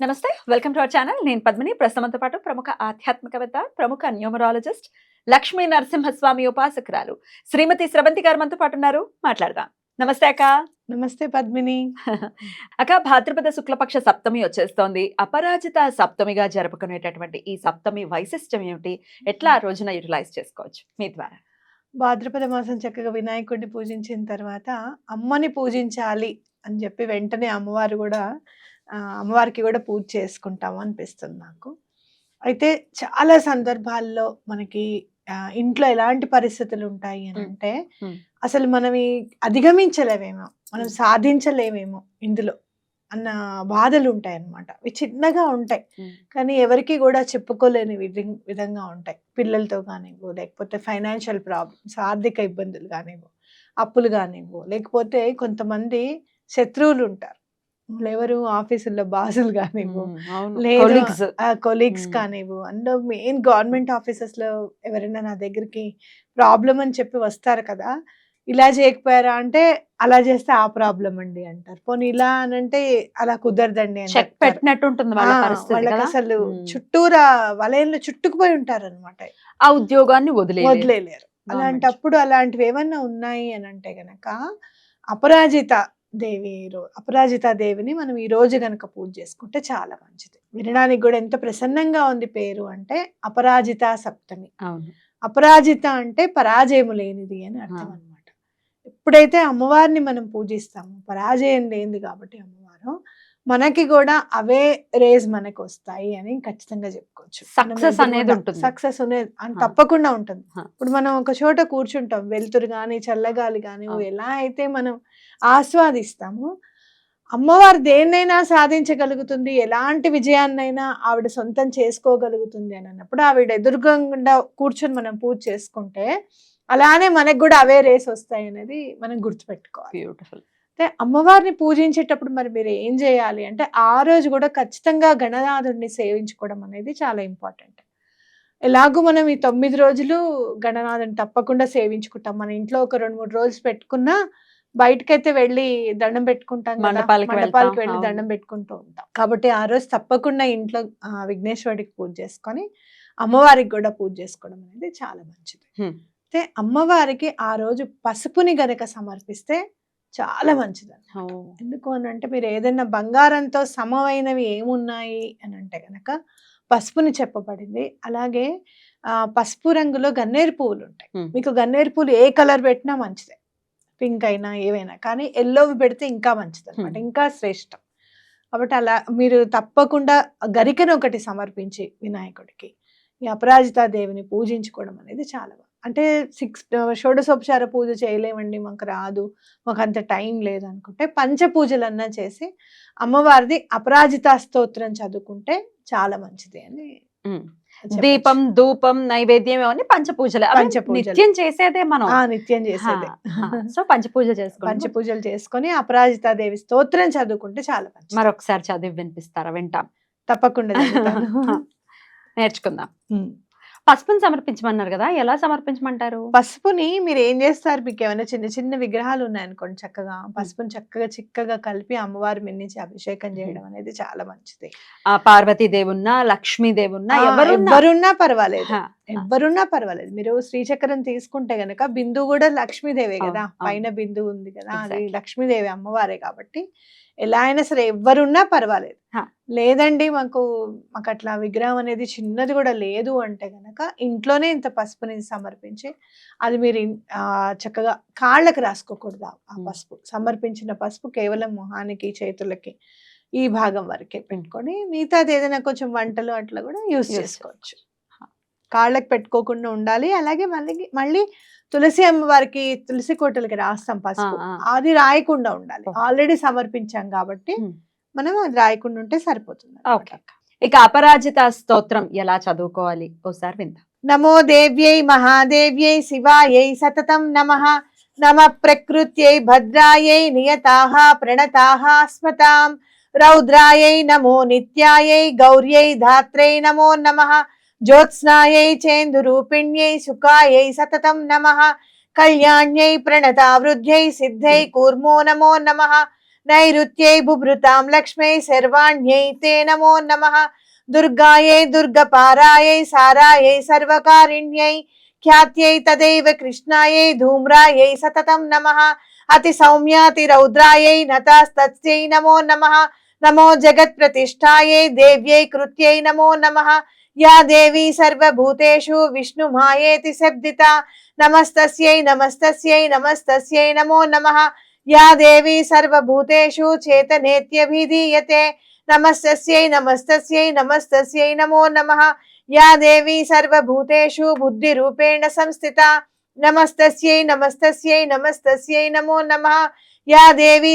నమస్తే welcome to our channel. నేను పద్మిని. ప్రస్తుతంతో పాటు ప్రముఖ ఆధ్యాత్మికవేత్త ప్రముఖ న్యూమరాలజిస్ట్ లక్ష్మీ నరసింహస్వామి ఉపాసకురాలు శ్రీమతి స్రవంతి గారు మనతో పాటు ఉన్నారు. మాట్లాడదాం. నమస్తే అక్క. నమస్తే పద్మిని. అక్క భాద్రపద శుక్లపక్ష సప్తమి వచ్చేస్తోంది. అపరాజిత సప్తమిగా జరుపుకునేటటువంటి ఈ సప్తమి వైశిష్టం ఏమిటి? ఎట్లా ఆ రోజున యూటిలైజ్ చేసుకోవచ్చు? మీ ద్వారా. భాద్రపద మాసం చక్కగా వినాయకుడిని పూజించిన తర్వాత అమ్మని పూజించాలి అని చెప్పి వెంటనే అమ్మవారు కూడా అమ్మవారికి కూడా పూజ చేసుకుంటాము అనిపిస్తుంది నాకు అయితే చాలా సందర్భాల్లో మనకి ఇంట్లో ఎలాంటి పరిస్థితులు ఉంటాయి అని. అంటే. అసలు మనం అధిగమించలేమేమో మనం. సాధించలేమేమో ఇందులో అన్న బాధలు ఉంటాయి అన్నమాట అవి చిన్నగా ఉంటాయి కానీ ఎవరికి కూడా చెప్పుకోలేని విధం- విధంగా ఉంటాయి పిల్లలతో కానివ్వు లేకపోతే ఫైనాన్షియల్ ప్రాబ్లమ్స్ ఆర్థిక ఇబ్బందులు కానివ్వు అప్పులు కానివ్వు లేకపోతే కొంతమంది శత్రువులు ఉంటారు ఎవరు ఆఫీసుల్లో బాసులు కానివ్వు. కొలీగ్స్. కానివ్వు అండ్ మెయిన్ గవర్నమెంట్ ఆఫీసెస్లో ఎవరైనా నా దగ్గరికి ప్రాబ్లం అని చెప్పి వస్తారు కదా ఇలా చేయకపోయారా అంటే అలా చేస్తే ఆ ప్రాబ్లం అండి అంటారు పోనీ ఇలా అని అంటే అలా కుదరదండి చెక్. పెట్టినట్టు ఉంటుంది వాళ్ళకి అసలు. చుట్టూరా వలయంలో చుట్టుకుపోయి ఉంటారు అనమాట ఆ ఉద్యోగాన్ని వదిలే వదిలేలేరు అలాంటప్పుడు అలాంటివి ఏమన్నా ఉన్నాయి అని అంటే గనక అపరాజిత దేవి అపరాజిత దేవిని మనం ఈ రోజు గనక పూజ చేసుకుంటే చాలా మంచిది వినడానికి కూడా ఎంత ప్రసన్నంగా ఉంది పేరు అంటే అపరాజిత సప్తమి అపరాజిత అంటే పరాజయము లేనిది అని అర్థం ఆ. అన్నమాట ఎప్పుడైతే అమ్మవారిని మనం పూజిస్తామో పరాజయం లేనిది కాబట్టి అమ్మవారు మనకి కూడా అవే రేజ్ మనకు వస్తాయి అని ఖచ్చితంగా చెప్పుకోవచ్చు Success అనేది ఉంటుంది. సక్సెస్ అనేది. తప్పకుండా ఉంటుంది. ఇప్పుడు మనం ఒక చోట కూర్చుంటాం వెలుతురు కానీ చల్లగాలి కానీ. ఎలా అయితే మనం ఆస్వాదిస్తామో. అమ్మవారు దేన్నైనా సాధించగలుగుతుంది ఎలాంటి విజయాన్నైనా ఆవిడ సొంతం చేసుకోగలుగుతుంది అని అన్నప్పుడు ఆవిడ ఎదురుగా కూర్చొని మనం పూజ చేసుకుంటే అలానే మనకు కూడా అవే రేస్ వస్తాయి అనేది మనం గుర్తుపెట్టుకోవాలి. బ్యూటిఫుల్ అయితే అమ్మవారిని పూజించేటప్పుడు మరి మీరు ఏం చేయాలి అంటే ఆ రోజు కూడా ఖచ్చితంగా గణనాథుడిని సేవించుకోవడం అనేది చాలా ఇంపార్టెంట్. ఎలాగో మనం ఈ తొమ్మిది రోజులు గణనాథుని తప్పకుండా సేవించుకుంటాం. మన ఇంట్లో ఒక రెండు మూడు రోజులు పెట్టుకున్నా బయటకైతే వెళ్ళి దండం పెట్టుకుంటాం మండపాలకి వెళ్ళి. దండం పెట్టుకుంటూ ఉంటాం. కాబట్టి ఆ రోజు తప్పకుండా ఇంట్లో విఘ్నేశ్వరుడికి పూజ చేసుకొని అమ్మవారికి కూడా పూజ చేసుకోవడం అనేది చాలా మంచిది. అయితే అమ్మవారికి ఆ రోజు పసుపుని గనక సమర్పిస్తే చాలా మంచిది ఎందుకు అని అంటే మీరు ఏదైనా బంగారంతో సమమైనవి ఏమున్నాయి అని అంటే గనక పసుపుని చెప్పబడింది. అలాగే ఆ, పసుపు రంగులో గన్నేరు పువ్వులు ఉంటాయి. మీకు గన్నేరు పువ్వులు ఏ కలర్ పెట్టినా మంచిదే. పింక్ అయినా ఏవైనా కానీ ఎల్లోవి పెడితే ఇంకా మంచిది అనమాట. ఇంకా శ్రేష్టం కాబట్టి అలా మీరు తప్పకుండా గరికను ఒకటి సమర్పించి వినాయకుడికి ఈ అపరాజితా దేవిని పూజించుకోవడం అనేది చాలా అంటే సిక్స్ షోడశోపచార పూజ చేయలేమండి మాకు రాదు మాకు అంత టైం లేదు అనుకుంటే పంచ పూజలన్నా చేసి అమ్మవారిది అపరాజిత స్తోత్రం చదువుకుంటే చాలా మంచిది అని. దీపం ధూపం నైవేద్యం ఇవన్నీ పంచపూజలు. పంచపూజలు. నిత్యం చేసేదే మనం. నిత్యం చేసేది. సో పంచపూజ చేసుకోండి పంచ పూజలు చేసుకొని అపరాజితా దేవి స్తోత్రం చదువుకుంటే చాలా మరొకసారి చదివి వినిపిస్తారా? వింటాం. తప్పకుండా. నేర్చుకుందాం. పసుపుని సమర్పించమన్నారు కదా ఎలా సమర్పించమంటారు? పసుపుని మీరు ఏం చేస్తారు? మీకు ఏమైనా చిన్న చిన్న విగ్రహాలు ఉన్నాయనుకోండి చక్కగా. పసుపుని చక్కగా చిక్కగా కలిపి అమ్మవారి మీద నుంచి అభిషేకం చేయడం అనేది చాలా మంచిది. ఆ పార్వతీ దేవున్నా లక్ష్మీ దేవున్నా ఆ, ఎవరున్నా. పర్వాలేదు. ఎవరున్నా పర్వాలేదు. మీరు శ్రీచక్రం తీసుకుంటే గనక బిందువు కూడా లక్ష్మీదేవే కదా. పైన బిందువు ఉంది కదా? అది. లక్ష్మీదేవి అమ్మవారే కాబట్టి ఎలా అయినా సరే ఎవరున్నా పర్వాలేదు. లేదండి మాకు మాకు అట్లా విగ్రహం అనేది చిన్నది కూడా లేదు అంటే గనక ఇంట్లోనే ఇంత పసుపుని సమర్పించి అది మీరు చక్కగా కాళ్ళకి రాసుకోకూడదు ఆ-. పసుపు. సమర్పించిన పసుపు కేవలం మొహానికి చేతులకి ఈ భాగం వరకే పెట్టుకొని మిగతాది ఏదైనా కొంచెం వంటలు అట్లా కూడా యూస్ చేసుకోవచ్చు. కాళ్ళకి పెట్టుకోకుండా ఉండాలి. అలాగే మళ్ళీ మళ్ళీ తులసి అమ్మవారికి తులసి కోటలకి రాస్తాం పసుపు. అది రాయకుండా ఉండాలి. ఆల్రెడీ సమర్పించాం కాబట్టి. మనం అది రాయకుండా ఉంటే సరిపోతుంది ఇక అపరాజిత స్తోత్రం ఎలా చదువుకోవాలి? ఓసారి విందాం. నమో దేవ్యై మహాదేవ్యై శివాయై సతతం నమః. నమ ప్రకృత్యై భద్రాయై నియతాః ప్రణతాః స్మతాం రౌద్రాయై నమో నిత్యాయై గౌర్యై ధాత్రై నమో నమః. జ్యోత్స్నాయై చేందురూపిణ్యై సుఖాయై సతతం నమః కళ్యాణ్యై ప్రణతావృద్ధ్యై సిద్ధై కూర్మో నమో నమః నైరుత్యై బుభృతాం లక్ష్మై సర్వాణ్యై తే నమో నమః దుర్గాయై దుర్గపారాయై సారాయై సర్వకారిణ్యై ఖ్యాత్యై తదైవ కృష్ణాయై ధూమ్రాయై సతతం నమః అతి సౌమ్యాతి రౌద్రాయై నతాస్తస్యై నమో నమః నమో జగత్ ప్రతిష్టాయై దేవ్యై కృత్యై నమో నమః యా దేవి సర్వభూతేషు విష్ణుమాయేతి శబ్దిత నమస్తస్యై నమస్తస్యై నమస్తస్యై నమో నమః యా దేవి సర్వభూతేషు చేతనేత్యభిధీయతే నమస్తస్యై నమస్తస్యై నమస్తస్యై నమో నమః యా దేవి సర్వభూతేషు బుద్ధిరూపేణ సంస్థిత నమస్తస్యై నమస్తస్యై నమస్తస్యై నమో నమః యా దేవి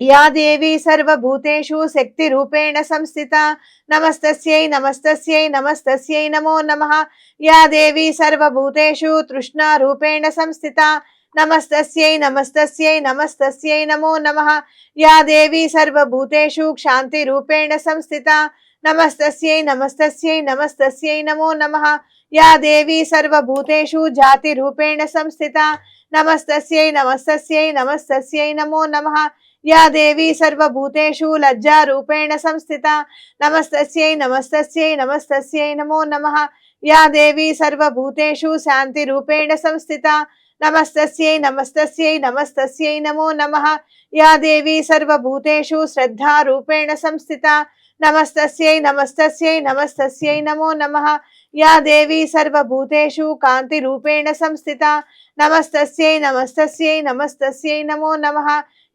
యా దేవి సర్వభూతేషు శక్తిరూపేణ సంస్థిత. నమస్తస్యై నమస్తస్యై నమస్తస్యై నమో నమ. యా దేవి సర్వభూతేషు తృష్ణారూపేణ సంస్థిత. నమస్తస్యై నమస్తస్యై నమస్తస్యై నమో నమ. యా దేవి సర్వభూతేషు క్షాంతిరూపేణ సంస్థిత. నమస్తస్యై నమస్తస్యై నమస్తస్యై నమో నమ. యా దేవి సర్వభూతేషు జాతిరూపేణ సంస్థిత. నమస్తస్యై నమస్తస్యై నమస్తస్యై నమో నమ. యా దేవి సర్వభూతేషు లజ్జారూపేణ సంస్థిత నమస్తస్యై నమస్తస్యై నమస్తస్యై నమో నమ. యా దేవి సర్వభూతేషు శాంతిరూపేణ సంస్థిత నమస్తస్యై నమస్తస్యై నమస్తస్యై నమో నమ. యా దేవి సర్వభూతేషు శ్రద్ధారూపేణ సంస్థిత నమస్తస్యై నమస్తస్యై నమస్తస్యై నమో నమః. యా దేవి సర్వభూతేషు కాంతిరూపేణ సంస్థిత నమస్తస్యై నమస్తస్యై నమస్తస్యై నమో నమః.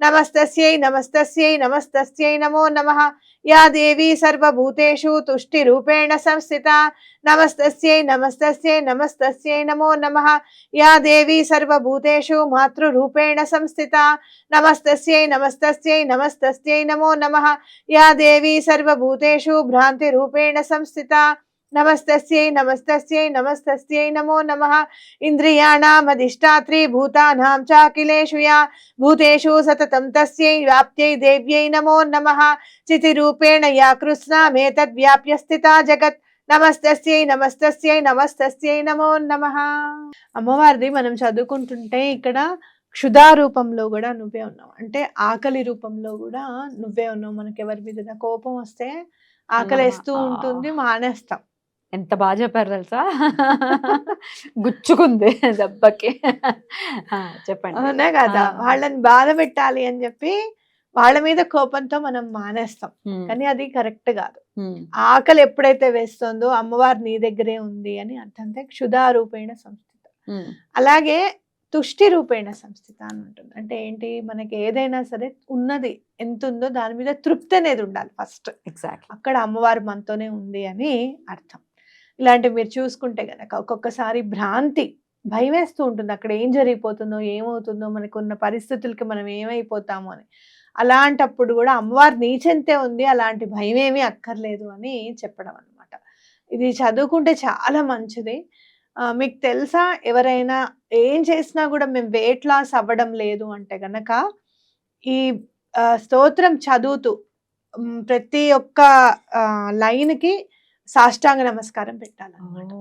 నమస్తస్యై నమస్తస్యై నమస్తస్యై నమో నమ యా దేవీ సర్వభూతేషు తుష్టిరూపేణ సంస్థిత నమస్తస్యై నమస్తస్యై నమస్తస్యై నమో నమ యా దేవీ సర్వభూతేషు మాతృరూపేణ సంస్థిత నమస్తస్యై నమస్తస్యై నమస్తస్యై నమో నమ యా దేవీ సర్వభూతేషు భ్రాంతిరూపేణ సంస్థిత నమస్తస్యై నమస్తస్యై నమస్తస్యై నమో నమః ఇంద్రియాణామధిష్టాత్రి భూతానాం చాకిలేషు యా భూతేషు సతతం తస్యై వ్యాప్త్యై దేవ్యై నమో నమః చితిరూపేణ యా కృష్ణామేతద్వ్యాప్య స్థితా జగత్ నమస్తస్యై నమస్తస్యై నమస్తస్యై నమో నమః అమ్మవారిది మనం చదువుకుంటుంటే ఇక్కడ క్షుధా రూపంలో కూడా నువ్వే ఉన్నావు. అంటే ఆకలి రూపంలో కూడా నువ్వే ఉన్నావు. మనకి ఎవరి మీద కోపం వస్తే ఆకలేస్తూ. ఉంటుంది మానేస్తాం. ఎంత బాగా చెప్పారు తెలుసా? గుచ్చుకుంది దెబ్బకి. చెప్పండి. అవునా కదా. వాళ్ళని బాధ పెట్టాలి అని చెప్పి వాళ్ళ మీద కోపంతో మనం మానేస్తాం. కానీ అది కరెక్ట్ కాదు. ఆకలి ఎప్పుడైతే వేస్తుందో అమ్మవారు నీ దగ్గరే ఉంది అని అర్థం అంటే క్షుధా రూపేణ సంస్థిత అలాగే తుష్టి రూపేణ సంస్థిత అని ఉంటుంది. అంటే ఏంటి? మనకి ఏదైనా సరే ఉన్నది ఎంత ఉందో దాని మీద తృప్తి అనేది ఉండాలి ఫస్ట్. ఎగ్జాక్ట్లీ అక్కడ అమ్మవారు మనతోనే ఉంది అని అర్థం. ఇలాంటివి మీరు చూసుకుంటే కనుక ఒక్కొక్కసారి భ్రాంతి భయం వేస్తూ ఉంటుంది. అక్కడ ఏం జరిగిపోతుందో ఏమవుతుందో మనకు ఉన్న పరిస్థితులకి మనం ఏమైపోతామో అని. అలాంటప్పుడు కూడా అమ్మవారు నీచెంతే ఉంది అలాంటి భయం ఏమీ అక్కర్లేదు అని చెప్పడం అన్నమాట. ఇది చదువుకుంటే చాలా మంచిది. మీకు తెలుసా? ఎవరైనా ఏం చేసినా కూడా మేము వెయిట్ లాస్ అవ్వడం లేదు అంటే గనక ఈ స్తోత్రం చదువుతూ ప్రతి ఒక్క లైన్కి సాష్టాంగ నమస్కారం పెట్టాలన్నమాట.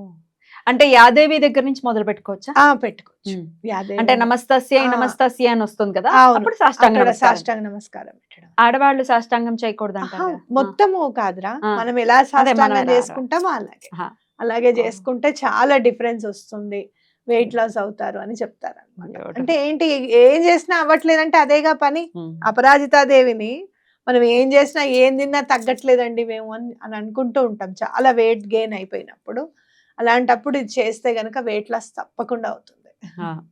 అంటే యాదేవి దగ్గర నుంచి మొదలు పెట్టుకోవచ్చా పెట్టుకోవచ్చు. యాదేవి. అంటే నమస్తస్య. నమస్తస్య అని వస్తుంది కదా. అప్పుడు సాష్టాంగ. సాష్టాంగ నమస్కారం పెట్టడం ఆడవాళ్ళు సాష్టాంగం చేయకూడదు మొత్తము కాదురా. మనం ఎలా సాష్టాంగం చేసుకుంటామో అలాగే. అలాగే చేసుకుంటే చాలా డిఫరెన్స్ వస్తుంది వెయిట్ లాస్ అవుతారు అని చెప్తారు. అంటే ఏంటి ఏం చేసినా అవ్వట్లేదంటే అదేగా పని అపరాజితాదేవిని మనం ఏం చేసినా ఏం తిన్నా తగ్గట్లేదండి మేము అని అని అనుకుంటూ ఉంటాం. చాలా వెయిట్ గెయిన్ అయిపోయినప్పుడు. అలాంటప్పుడు ఇది చేస్తే గనక వెయిట్ లాస్ తప్పకుండా అవుతుంది.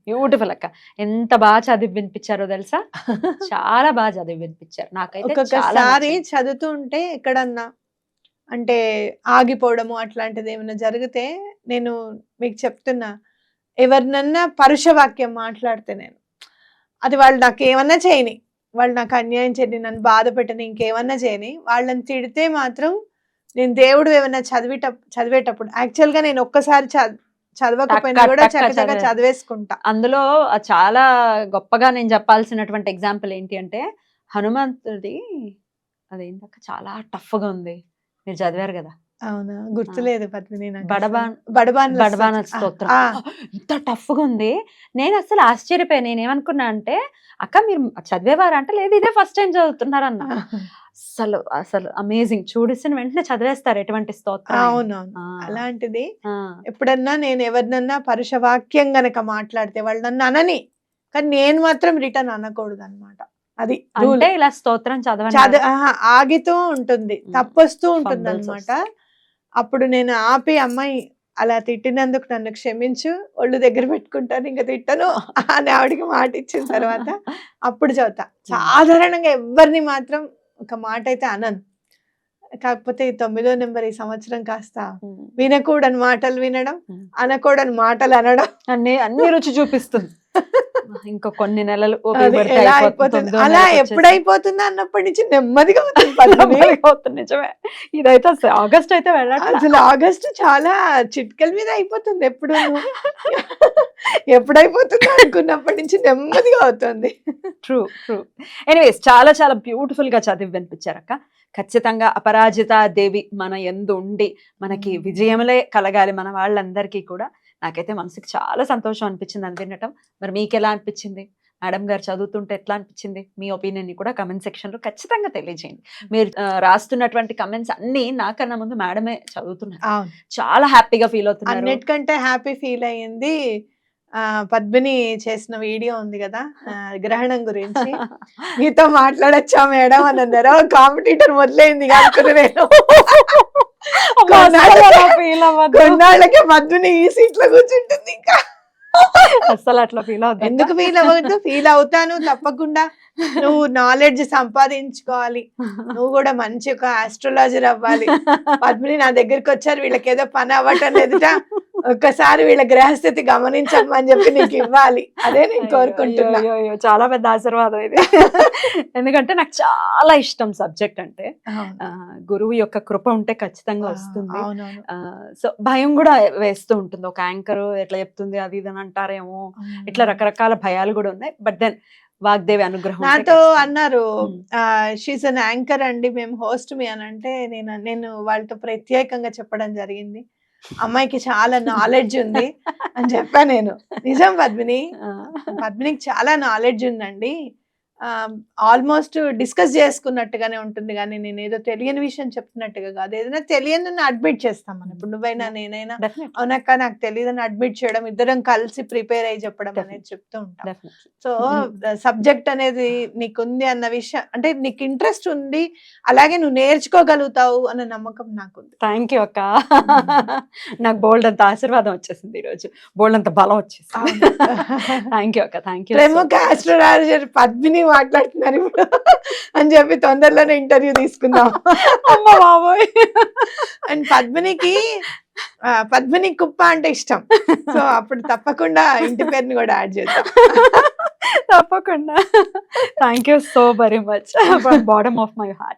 బ్యూటిఫుల్ అక్క. ఎంత బాగా చదివి వినిపించారో తెలుసా? చాలా బాగా చదివి వినిపించారు. నాకైతే చాలా ఒక్కొక్కసారి. చదువుతూ ఉంటే ఎక్కడన్నా అంటే ఆగిపోవడము అట్లాంటిది ఏమైనా జరిగితే నేను మీకు చెప్తున్నా. ఎవరినన్నా పరుష వాక్యం మాట్లాడితే నేను అది వాళ్ళు నాకు ఏమన్నా చేయని వాళ్ళు నాకు అన్యాయం చేయని నన్ను బాధ పెట్టని ఇంకేమన్నా చేయని వాళ్ళని తిడితే మాత్రం నేను దేవుడు ఏమన్నా చదివేట చదివేటప్పుడు యాక్చువల్గా నేను ఒక్కసారి చద్ చదవకపోయినా కూడా చక్కగా చదివే- చదివేసుకుంటా. అందులో చాలా గొప్పగా నేను చెప్పాల్సినటువంటి ఎగ్జాంపుల్ ఏంటి అంటే హనుమంతుడి అదేంటక్క చాలా టఫ్గా ఉంది. మీరు చదివారు కదా. అవునా? గుర్తులేదు పద్మిని బడబాన్-. బడబాన్ స్తోత్రం. ఇంత టఫ్గా ఉంది. నేను అసలు ఆశ్చర్యపోయాను నేను ఏమనుకున్నా అంటే అక్క మీరు చదివేవారా? అంటే లేదు ఇదే ఫస్ట్ టైం చదువుతున్నారన్న. అసలు అసలు అమేజింగ్ చూడిసిన వెంటనే చదివేస్తారు ఎటువంటి స్తోత్రం. అవునవును. అలాంటిది ఎప్పుడన్నా నేను ఎవరినన్నా పరుషవాక్యం గనక మాట్లాడితే వాళ్ళు నన్ను అనని. కానీ నేను మాత్రం రిటర్న్ అనకూడదు అనమాట అది. అంటే ఇలా స్తోత్రం చదవండి చద ఆహా, ఆగితూ ఉంటుంది. తప్పొస్తూ ఉంటుంది అనమాట అప్పుడు నేను ఆపి అమ్మాయి అలా తిట్టినందుకు నన్ను క్షమించు ఒళ్ళు దగ్గర పెట్టుకుంటాను ఇంకా తిట్టను అని ఆవిడకి మాట ఇచ్చిన తర్వాత అప్పుడు చదువుతా. సాధారణంగా ఎవరిని మాత్రం ఒక మాట అయితే అనను. కాకపోతే ఈ తొమ్మిదో నెంబర్ ఈ సంవత్సరం కాస్త. వినకూడని మాటలు వినడం. అనకూడని మాటలు అనడం. అన్ని అన్ని రుచి చూపిస్తుంది. ఇంకా కొన్ని నెలలు ఎలా అయిపోతుంది. అలా నెలకు ఎప్పుడు అయిపోతుందో అన్నప్పటి నుంచి నెమ్మదిగా అవుతుంది నిజమే. ఇదైతే ఆగస్ట్ అయితే వెళ్ళట్లేదు అసలు ఆగస్టు చాలా చిట్కల మీద అయిపోతుంది ఎప్పుడు. ఎప్పుడైపోతుందో అనుకున్నప్పటి నుంచి నెమ్మదిగా అవుతుంది. ట్రూ ట్రూ ఎనీవేస్ చాలా చాలా బ్యూటిఫుల్గా చదివి వినిపించారక్క ఖచ్చితంగా అపరాజిత దేవి మన ఎందు ఉండి మనకి Mm. విజయములే కలగాలి మన వాళ్ళందరికీ కూడా. నాకైతే మనసుకి చాలా సంతోషం అనిపించింది అని వినటం. మరి మీకు ఎలా అనిపించింది? మేడం గారు చదువుతుంటే ఎట్లా అనిపించింది? మీ ఒపీనియన్ని కూడా కమెంట్ సెక్షన్లో ఖచ్చితంగా తెలియజేయండి. మీరు రాస్తున్నటువంటి కమెంట్స్ అన్ని నాకన్నా ముందు మేడమే చదువుతున్నారు. చాలా హ్యాపీగా ఫీల్ అవుతున్నారు. అన్నిటికంటే హ్యాపీ ఫీల్ అయ్యింది ఆ పద్మిని చేసిన వీడియో ఉంది కదా గ్రహణం గురించి. మీతో మాట్లాడొచ్చా మేడం? అని అన్నారు. కాంపిటీటర్ మొదలైంది అనుకున్నా నేను. కొన్నాళ్ళకే పద్మిని ఈ సీట్లో కూర్చుంటుంది ఇంకా. అసలు అట్లా ఫీల్ అవుతుంది ఎందుకు ఫీల్ అవ్వద్దు? ఫీల్ అవుతాను తప్పకుండా. నువ్వు నాలెడ్జ్ సంపాదించుకోవాలి. నువ్వు కూడా మంచి ఒక ఆస్ట్రాలజర్ అవ్వాలి. పద్మిని నా దగ్గరికి వచ్చారు వీళ్ళకి ఏదో పని అవ్వటం లేదుట. ఒక్కసారి వీళ్ళ గ్రహస్థితి గమనించమని చెప్పి నీకు ఇవ్వాలి. అదే నేను కోరుకుంటున్నా. చాలా పెద్ద ఆశీర్వాదం ఇది. ఎందుకంటే నాకు చాలా ఇష్టం సబ్జెక్ట్ అంటే గురువు యొక్క కృప ఉంటే ఖచ్చితంగా వస్తుంది. సో భయం కూడా వేస్తూ ఉంటుంది. ఒక యాంకర్ ఎట్లా చెప్తుంది అది ఇది అని అంటారేమో. ఇట్లా రకరకాల భయాలు కూడా ఉన్నాయి. బట్ దెన్ వాగ్దేవి అనుగ్రహం నాతో. అన్నారు. షీస్ అన్ యాంకర్ అండి మేము హోస్ట్ మీ అని అంటే నేను నేను వాళ్ళతో ప్రత్యేకంగా చెప్పడం జరిగింది అమ్మాయికి చాలా నాలెడ్జ్ ఉంది అని చెప్పా నేను నిజం పద్మిని. పద్మినికి చాలా నాలెడ్జ్ ఉందండి ఆల్మోస్ట్ డిస్కస్ చేసుకున్నట్టుగానే ఉంటుంది కానీ నేను ఏదో తెలియని విషయం చెప్తున్నట్టుగా కాదు. ఏదైనా తెలియని అడ్మిట్ చేస్తాం మనం. ఇప్పుడు నువ్వైనా నేనైనా అవునక్క నాకు తెలియదని అడ్మిట్ చేయడం ఇద్దరం కలిసి ప్రిపేర్ అయ్యి చెప్పడం అనేది. చెప్తూ ఉంటాం. So Mhm. సబ్జెక్ట్ అనేది నీకుంది అన్న విషయం అంటే నీకు ఇంట్రెస్ట్ ఉంది అలాగే నువ్వు నేర్చుకోగలుగుతావు అన్న నమ్మకం నాకుంది. థ్యాంక్ యూ అక్క. నాకు బోల్డ్ అంత ఆశీర్వాదం వచ్చేసింది ఈరోజు బోల్డ్ అంత బలం వచ్చేసింది. థ్యాంక్ యూ అక్క. థ్యాంక్ యూ ప్రముఖ ఆస్ట్రాలజర్ పద్మిని మాట్లాడుతున్నారు ఇప్పుడు. అని చెప్పి తొందరలోనే ఇంటర్వ్యూ తీసుకుందాం. అమ్మ బాబోయ్. అండ్ పద్మినికి పద్మిని కుప్ప అంటే ఇష్టం. సో అప్పుడు తప్పకుండా ఇంటి పేరుని కూడా యాడ్ చేద్దాం. తప్పకుండా. Thank you so very much bottom of my heart